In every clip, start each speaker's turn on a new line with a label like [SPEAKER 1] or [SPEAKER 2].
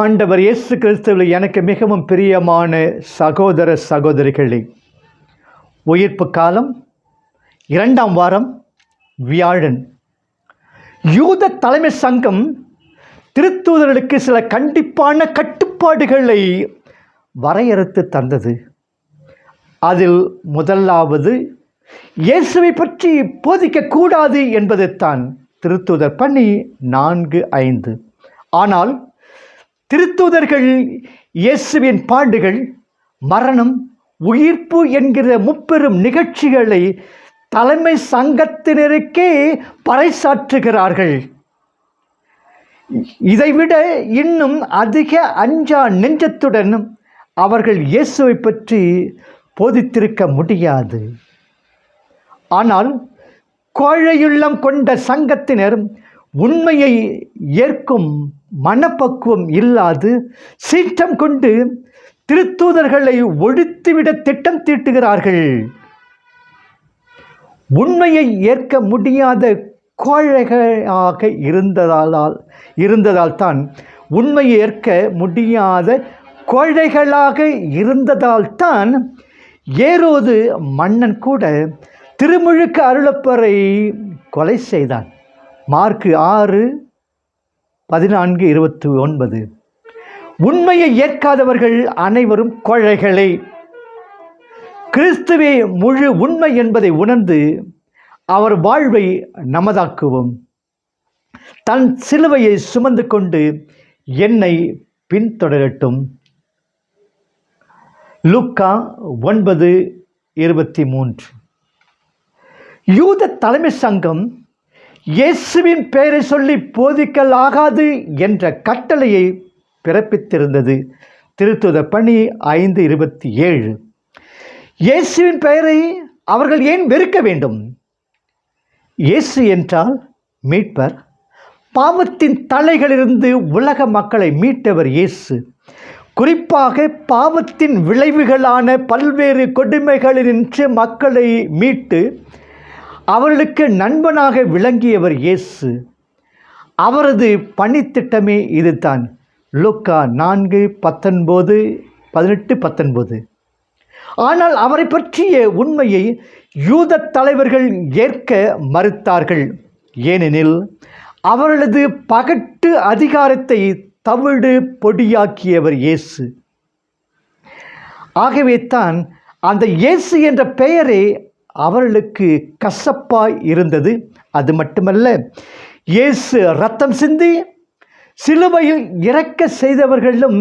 [SPEAKER 1] ஆண்டவர் இயேசு கிறிஸ்துவில் எனக்கு மிகவும் பிரியமான சகோதர சகோதரிகளே உயிர்ப்பு காலம் இரண்டாம் வாரம் வியாழன். யூத தலைமை சங்கம் திருத்தூதர்களுக்கு சில கண்டிப்பான கட்டுப்பாடுகளை வரையறுத்து தந்தது. அதில் முதலாவது இயேசுவை பற்றி போதிக்கக்கூடாது என்பதைத்தான் திருத்தூதர் பணி நான்கு ஐந்து. ஆனால் திருத்துதர்கள் இயேசுவின் பாடுகள் மரணம் உயிர்ப்பு என்கிற முப்பெரும் நிகழ்ச்சிகளை தலைமை சங்கத்தினருக்கே பறைசாற்றுகிறார்கள். இதைவிட இன்னும் அதிக அஞ்சா நெஞ்சத்துடன் அவர்கள் இயேசுவை பற்றி போதித்திருக்க முடியாது. ஆனால் கோழையுள்ளம் கொண்ட சங்கத்தினர் உண்மையை ஏற்கும் மனப்பக்குவம் இல்லாது சீற்றம் கொண்டு திருத்தூதர்களை ஒழித்துவிட திட்டம் தீட்டுகிறார்கள். உண்மையை ஏற்க முடியாத கோழைகளாக இருந்ததால் இருந்ததால் தான் உண்மையை ஏற்க முடியாத கோழைகளாக இருந்ததால் தான் ஏரோது மன்னன் கூட திருமுழுக்கு அருளப்பரை கொலை செய்தான். மார்க்கு ஆறு பதினான்கு இருபத்தி ஒன்பது. உண்மையை ஏற்காதவர்கள் அனைவரும் கொழைகளே. கிறிஸ்துவே முழு உண்மை என்பதை உணர்ந்து அவர் வாழ்வை நமதாக்குவோம். தன் சிலுவையை சுமந்து கொண்டு என்னை பின்தொடரட்டும். லுக்கா ஒன்பது இருபத்தி மூன்று. யூத தலைமை சங்கம் இயேசுவின் பெயரை சொல்லி போதிக்கல் ஆகாது என்ற கட்டளையை பிறப்பித்திருந்தது. திருத்துத பணி ஐந்து இருபத்தி ஏழு. இயேசுவின் பெயரை அவர்கள் ஏன் வெறுக்க வேண்டும்? இயேசு என்றால் மீட்பர். பாவத்தின் தலைகளிலிருந்து உலக மக்களை மீட்டவர் இயேசு. குறிப்பாக பாவத்தின் விளைவுகளான பல்வேறு கொடுமைகளினின்று மக்களை மீட்டு அவர்களுக்கு நண்பனாக விளங்கியவர் இயேசு. அவரது பணித்திட்டமே இதுதான். லுக்கா நான்கு பத்தொன்பது பதினெட்டு பத்தொன்பது. ஆனால் அவரை பற்றிய உண்மையை யூத தலைவர்கள் ஏற்க மறுத்தார்கள். ஏனெனில் அவர்களது பகட்டு அதிகாரத்தை தவிடு பொடியாக்கியவர் இயேசு. ஆகவே தான் அந்த இயேசு என்ற பெயரே அவர்களுக்கு கசப்பாய் இருந்தது. அது மட்டுமல்ல இயேசு ரத்தம் சிந்தி சிலுவையில் இறக்க செய்தவர்களும்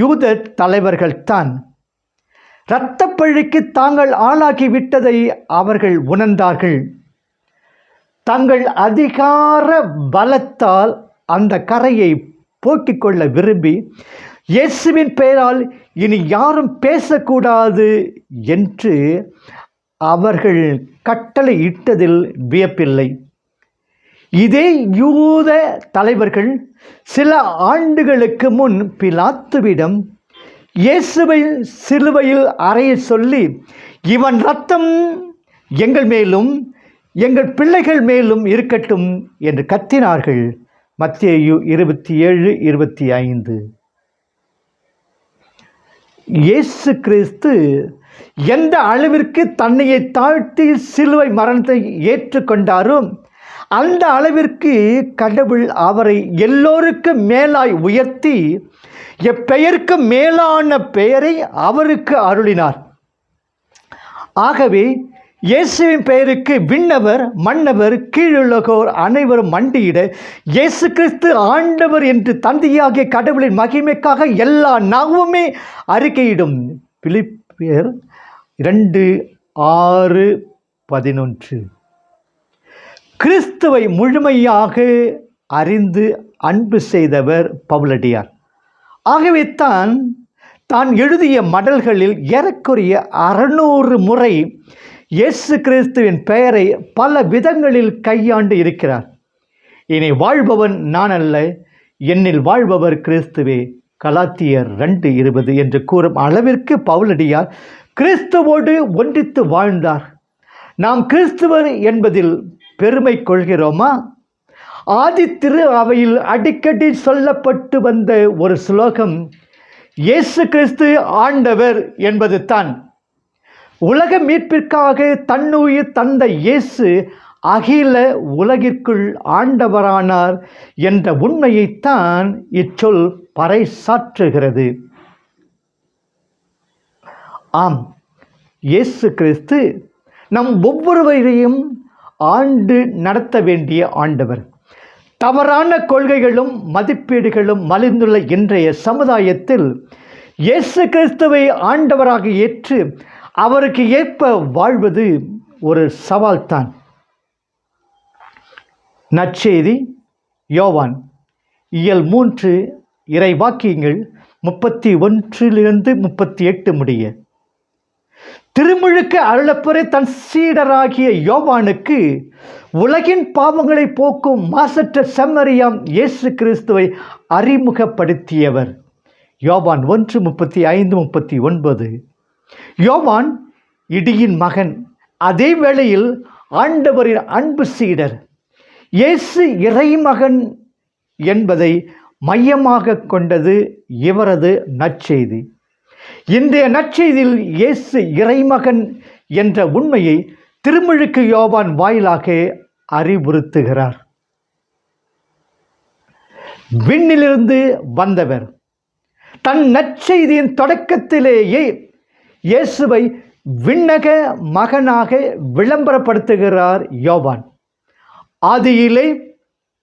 [SPEAKER 1] யூத தலைவர்கள்தான் இரத்தப்பழிக்கு தாங்கள் ஆளாகி விட்டதை அவர்கள் உணர்ந்தார்கள். தங்கள் அதிகார பலத்தால் அந்த கரையை போக்கிக் கொள்ள விரும்பி இயேசுவின் பெயரால் இனி யாரும் பேசக்கூடாது என்று அவர்கள் கட்டளை இட்டதில் வியப்பில்லை. இதே யூத தலைவர்கள் சில ஆண்டுகளுக்கு முன் பிலாத்துவிடம் இயேசுவை சிலுவையில் அறைய சொல்லி இவன் ரத்தம் எங்கள் மேலும் எங்கள் பிள்ளைகள் மேலும் இருக்கட்டும் என்று கத்தினார்கள். மத்தேயு இருபத்தி ஏழு இருபத்தி ஐந்து இயேசு கிறிஸ்து எந்த அளவிற்கு தன்னையை தாழ்த்தி சிலுவை மரணத்தை ஏற்றுக்கொண்டாரோ அந்த அளவிற்கு கடவுள் அவரை எல்லோருக்கும் மேலாய் உயர்த்தி எப்பெயருக்கு மேலான பெயரை அவருக்கு அருளினார். ஆகவே இயேசுவின் பெயருக்கு விண்ணவர் மன்னவர் கீழுலகோர் அனைவரும் மண்டியிட இயேசு கிறிஸ்து ஆண்டவர் என்று தந்தையாகிய கடவுளின் மகிமைக்காக எல்லா நாவுமே அறிக்கையிடும். பேர் இரண்டு ஆறு பதினொன்று. கிறிஸ்துவை முழுமையாக அறிந்து அன்பு செய்தவர் பவுலடியார். ஆகவே தான் தான் எழுதிய மடல்களில் ஏறக்குறைய அறநூறு முறை இயேசு கிறிஸ்துவின் பெயரை பல விதங்களில் கையாண்டு இருக்கிறார். இனி வாழ்பவன் நான் அல்ல என்னில் வாழ்பவர் கிறிஸ்துவே. கலாத்தியர் ரெண்டு இருபது என்று கூறும் அளவிற்கு பவுலடியார் கிறிஸ்துவோடு ஒன்றித்து வாழ்ந்தார். நாம் கிறிஸ்துவர் என்பதில் பெருமை கொள்கிறோமா? ஆதி திரு அவையில் அடிக்கடி சொல்லப்பட்டு வந்த ஒரு ஸ்லோகம் இயேசு கிறிஸ்து ஆண்டவர் என்பது தான். உலக மீட்பிற்காக தன்னுயிர் தந்த இயேசு அகில உலகிற்குள் ஆண்டவரானார் என்ற உண்மையைத்தான் இச்சொல் பறைசாற்றுகிறது. ஆம் இயேசு கிறிஸ்து நம் ஒவ்வொருவரையும் ஆண்டு நடத்த வேண்டிய ஆண்டவர். தவறான கொள்கைகளும் மதிப்பீடுகளும் மலிந்துள்ள இன்றைய சமுதாயத்தில் இயேசு கிறிஸ்துவை ஆண்டவராக ஏற்று அவருக்கு ஏற்ப வாழ்வது ஒரு சவால்தான். நற்செய்தி யோவான் இயல் மூன்று இறை வாக்கியங்கள் முப்பத்தி ஒன்றிலிருந்து முப்பத்தி எட்டு முடிய. திருமுழுக்கு அருளப்புரை தன் சீடராகிய யோவானுக்கு உலகின் பாவங்களை போக்கும் மாசற்ற செம்மறியாம் இயேசு கிறிஸ்துவை அறிமுகப்படுத்தியவர். யோவான் ஒன்று முப்பத்தி ஐந்து முப்பத்தி ஒன்பது. யோவான் இடியின் மகன். அதே வேளையில் ஆண்டவரின் அன்பு சீடர். இயேசு இறைமகன் என்பதை மையமாக கொண்டது இவரது நற்செய்தி. இன்றைய நற்செய்தியில் இயேசு இறைமகன் என்ற உண்மையை திருமுழுக்கு யோவான் வாயிலாக அறிவுறுத்துகிறார். விண்ணிலிருந்து வந்தவர். தன் நற்செய்தியின் தொடக்கத்திலேயே இயேசுவை விண்ணக மகனாக விளம்பரப்படுத்துகிறார் யோவான். ஆதியிலே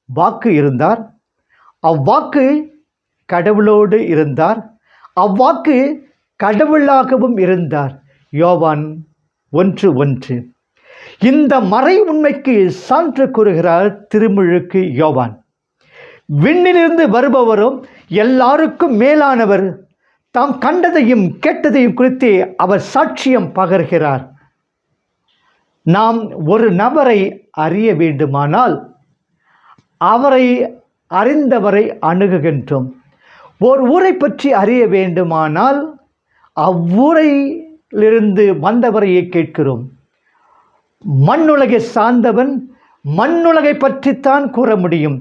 [SPEAKER 1] வாக்கு இருந்தார். அவ்வாக்கு கடவுளோடு இருந்தார். அவ்வாக்கு கடவுளாகவும் இருந்தார். யோவான் ஒன்று ஒன்று. இந்த மறை உண்மைக்கு சான்று கூறுகிறார் திருமுழுக்கு யோவான். விண்ணிலிருந்து வருபவரும் எல்லாருக்கும் மேலானவர். தாம் கண்டதையும் கேட்டதையும் குறித்து அவர் சாட்சியம் பகர்கிறார். நாம் ஒரு நபரை அறிய வேண்டுமானால் அவரை அறிந்தவரை அணுகுகின்றோம். ஓர் ஊரை பற்றி அறிய வேண்டுமானால் அவ்வூரையிலிருந்து வந்தவரையே கேட்கிறோம். மண்ணுலகை சார்ந்தவன் மண்ணுலகை பற்றித்தான் கூற முடியும்.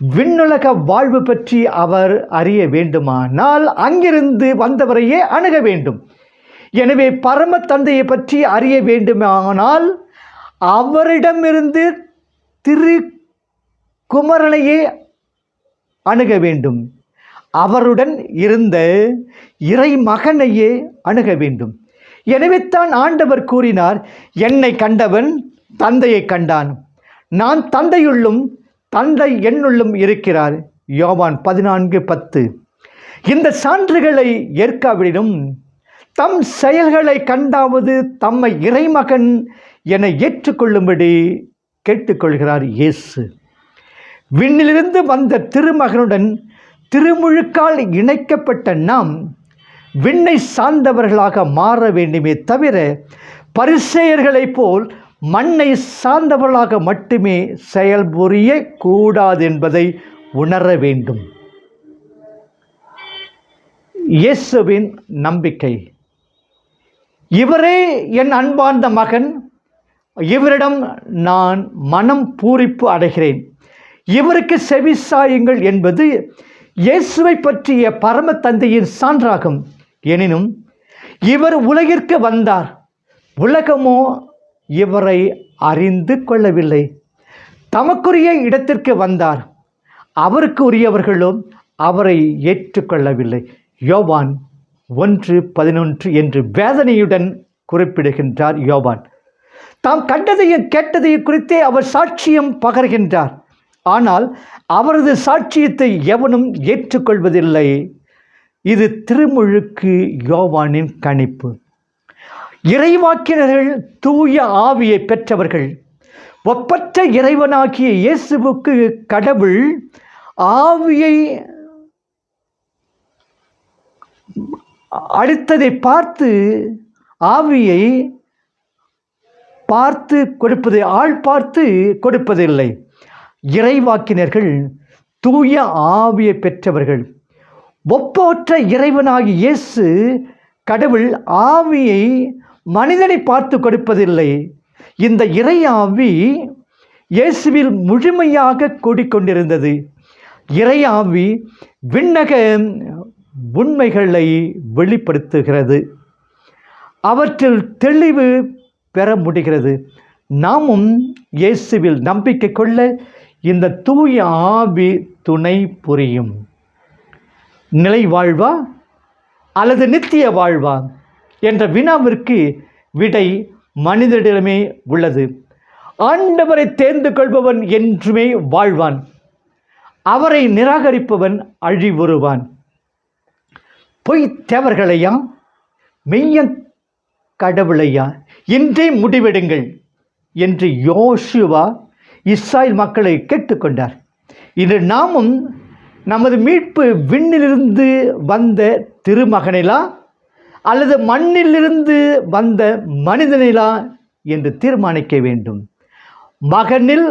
[SPEAKER 1] விண்ணுலக வாழ்வு பற்றி அவர் அறிய வேண்டுமானால் அங்கிருந்து வந்தவரையே அணுக வேண்டும். எனவே பரம தந்தையை பற்றி அறிய வேண்டுமானால் அவரிடமிருந்து திரு குமரனையே அணுக வேண்டும். அவருடன் இருந்த இறை மகனையே அணுக வேண்டும். எனவே தான் ஆண்டவர் கூறினார் என்னை கண்டவன் தந்தையை கண்டான். நான் தந்தையுள்ளும் தந்தை என்னுள்ளும் இருக்கிறார். யோவான் பதினான்கு பத்து. இந்த சான்றுகளை ஏற்காவிடனும். தம் செயல்களை கண்டாவது தம்மை இறைமகன் என ஏற்றுக்கொள்ளும்படி கேட்டுக்கொள்கிறார் இயேசு. விண்ணிலிருந்து வந்த திருமகனுடன் திருமுழுக்கால் இணைக்கப்பட்ட நாம் விண்ணை சார்ந்தவர்களாக மாற வேண்டுமே தவிர பரிசெயர்களைப் போல் மண்ணை சார்ந்தவர்களாக மட்டுமே செயல்புரிய கூடாது என்பதை உணர வேண்டும். இயேசுவின் நம்பிக்கை. இவரே என் அன்பார்ந்த மகன். இவரிடம் நான் மனம் பூரிப்பு அடைகிறேன். இவருக்கு செவிசாயுங்கள் என்பது இயேசுவை பற்றிய பரம தந்தையின் சான்றாகும். எனினும் இவர் உலகிற்கு வந்தார். உலகமோ இவரை அறிந்து கொள்ளவில்லை. தமக்குரிய இடத்திற்கு வந்தார். அவருக்கு உரியவர்களும் அவரை ஏற்றுக்கொள்ளவில்லை. யோவான் ஒன்று பதினொன்று என்று வேதனையுடன் குறிப்பிடுகின்றார் யோவான். தாம் கண்டதையும் கேட்டதையும் குறித்தே அவர் சாட்சியம் பகர்கின்றார். ஆனால் அவரது சாட்சியத்தை எவனும் ஏற்றுக்கொள்வதில்லை. இது திருமுழுக்கு யோவானின் கணிப்பு. இறைவாக்கினர்கள் தூய ஆவியை பெற்றவர்கள். ஒப்பற்ற இறைவனாகிய இயேசுவுக்கு கடவுள் ஆவியை அடுத்ததை பார்த்து ஆவியை பார்த்து கொடுப்பது ஆள் பார்த்து கொடுப்பதில்லை. இறைவாக்கினர்கள் தூய ஆவியை பெற்றவர்கள். ஒப்பற்ற இறைவனாகிய இயேசு கடவுள் ஆவியை மனிதனை பார்த்து கொடுப்பதில்லை. இந்த இறை ஆவி இயேசுவில் முழுமையாக கூடிக்கொண்டிருந்தது. இறையாவி விண்ணக உண்மைகளை வெளிப்படுத்துகிறது. அவற்றில் தெளிவு பெற முடிகிறது. நாமும் இயேசுவில் நம்பிக்கை கொள்ள இந்த தூய ஆவி துணை புரியும். நிலை வாழ்வா அல்லது நித்திய வாழ்வா என்ற வினாவிற்கு விடை மனிதனிடமே உள்ளது. ஆண்டவரை தேர்ந்து கொள்பவன் என்றுமே வாழ்வான். அவரை நிராகரிப்பவன் அழிவுறுவான். பொய் தேவர்களையா? மெய்ய கடவுளையா? இன்றே முடிவெடுங்கள் என்று யோசுவா இஸ்ராயல் மக்களை கேட்டுக்கொண்டார். இன்று நாமும் நமது மீட்பு விண்ணிலிருந்து வந்த திருமகனிலா அல்லது மண்ணிலிருந்து வந்த மனிதனிலா என்று தீர்மானிக்க வேண்டும். மகனில்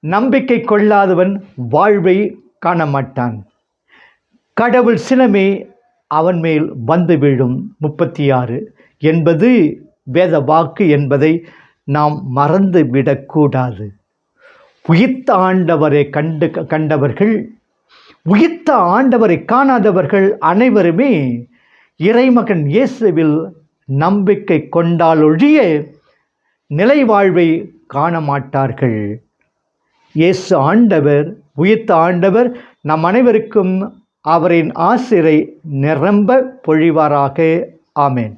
[SPEAKER 1] நம்பிக்கை கொள்ளாதவன் வாழ்வை காண மாட்டான் கடவுள் சினமே அவன் மேல் வந்து விழும். முப்பத்தி ஆறு என்பது வேத வாக்கு என்பதை நாம் மறந்து விடக்கூடாது உயிர்த்த ஆண்டவரை கண்டு கண்டவர்கள் உயிர்த்த ஆண்டவரை காணாதவர்கள் அனைவருமே இறைமகன் இயேசுவில் நம்பிக்கை கொண்டாலொழிய நிலைவாழ்வை காண மாட்டார்கள் இயேசு ஆண்டவர் உயிர்த்த ஆண்டவர் நம் அனைவருக்கும் அவரின் ஆசிரை நிரம்ப பொழிவாராக. ஆமேன்.